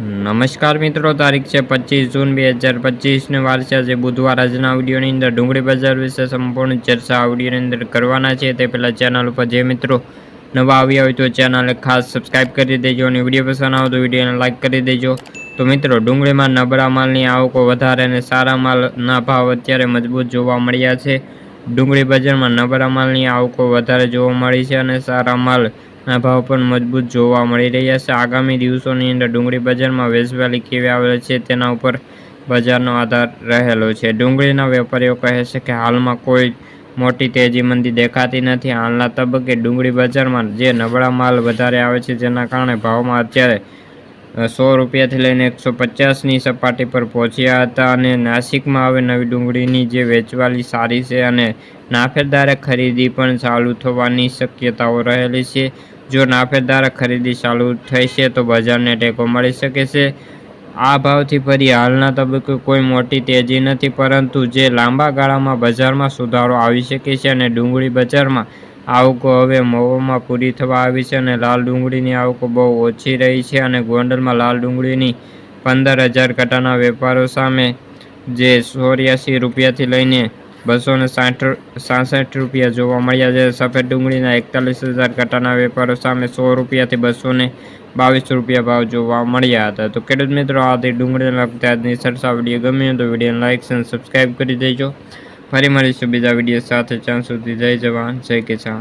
નમસ્કાર મિત્રો, તારીખ છે પચીસ જૂન બે હજાર પચીસને વાર છે આજે બુધવાર આજના વિડીયોની અંદર ડુંગળી બજાર વિશે સંપૂર્ણ ચર્ચા આ વિડીયોની અંદર કરવાના છે. તે પહેલાં ચેનલ ઉપર જે મિત્રો નવા આવ્યા હોય તો ચેનલને ખાસ સબસ્ક્રાઈબ કરી દેજો અને વીડિયો પસંદ આવે તો વિડીયોને લાઇક કરી દેજો. તો મિત્રો, ડુંગળીમાં નબળા માલની આવકો વધારે અને સારા માલના ભાવ અત્યારે મજબૂત જોવા મળ્યા છે. ડુંગળી બજારમાં નબળા માલની આવકો વધારે જોવા મળી છે અને સારા માલ ના ભાવ પણ મજબૂત જોવા મળી રહ્યા છે. આગામી દિવસોની અંદર ડુંગળી બજારમાં વેચવાલી કેવી આવેલ છે તેના ઉપર બજારનો આધાર રહેલો છે. ડુંગળીના વેપારીઓ કહે છે કે હાલમાં કોઈ મોટી તેજી મંદી દેખાતી નથી. હાલના તબક્કે ડુંગળી બજારમાં જે નબળા માલ વધારે આવે છે જેના કારણે ભાવમાં અત્યારે સો રૂપિયાથી લઈને એકસો પચાસની સપાટી પર પહોંચ્યા હતા અને નાસિકમાં હવે નવી ડુંગળીની જે વેચવાલી સારી છે અને નાફેદારે ખરીદી પણ ચાલુ થવાની શક્યતાઓ રહેલી છે. જો નાફેદારે ખરીદી ચાલુ થશે તો બજારને ટેકો મળી શકે છે. આ ભાવથી ફરી હાલના તબક્કે કોઈ મોટી તેજી નથી, પરંતુ જે લાંબા ગાળામાં બજારમાં સુધારો આવી શકે છે અને ડુંગળી બજારમાં આવકો હવે મોવામાં પૂરી થવા આવી છે અને લાલ ડુંગળીની આવકો બહુ ઓછી રહી છે અને ગોંડલમાં લાલ ડુંગળીની પંદર હજાર કટાના વેપારો સામે જે ચોર્યાસી રૂપિયાથી લઈને બસો ને સાઠ સાસઠ રૂપિયા જોવા મળ્યા છે. સફેદ ડુંગળીના એકતાલીસ હજાર કટાના વેપારો સામે સો રૂપિયાથી બસો ને બાવીસ રૂપિયા ભાવ જોવા મળ્યા હતા. તો ખેડૂત મિત્રો આથી ડુંગળીને લગતા આજની સરસા વીડિયો. ગમ્યો તો વિડીયોને લાઇક અને સબસ્ક્રાઈબ કરી દેજો. ફરી મળીશું બીજા વીડિયો સાથે. ત્યાં સુધી જય જવાન, જય કિસાન.